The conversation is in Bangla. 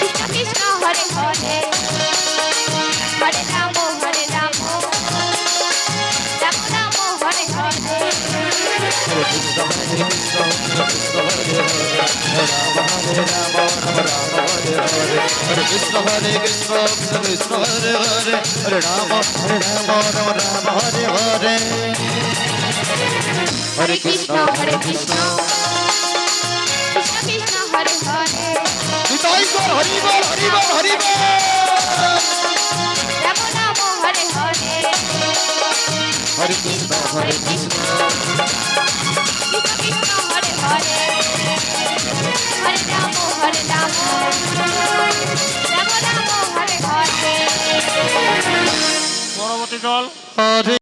কৃষ্ণ কৃষ্ণ হরে হরে হরে রাম হরে রাম রাম রাম হরে হরে কৃষ্ণ হরে কৃষ্ণ কৃষ্ণ কৃষ্ণ হরে হরে হরে রাম হরে রাম রাম রাম হরে হরে হরে কৃষ্ণ হরে কৃষ্ণ কৃষ্ণ কৃষ্ণ হরে হরে হরে হরে নিতাই গৌর হরি বল হরি বল হরি। বল হরে হরে হরে কৃষ্ণ হরে কৃষ্ণ। কৃষ্ণ কৃষ্ণ হরে হরে। হরে রাম হরে রাম। রাম রাম হরে হরে। পরবর্তী দল।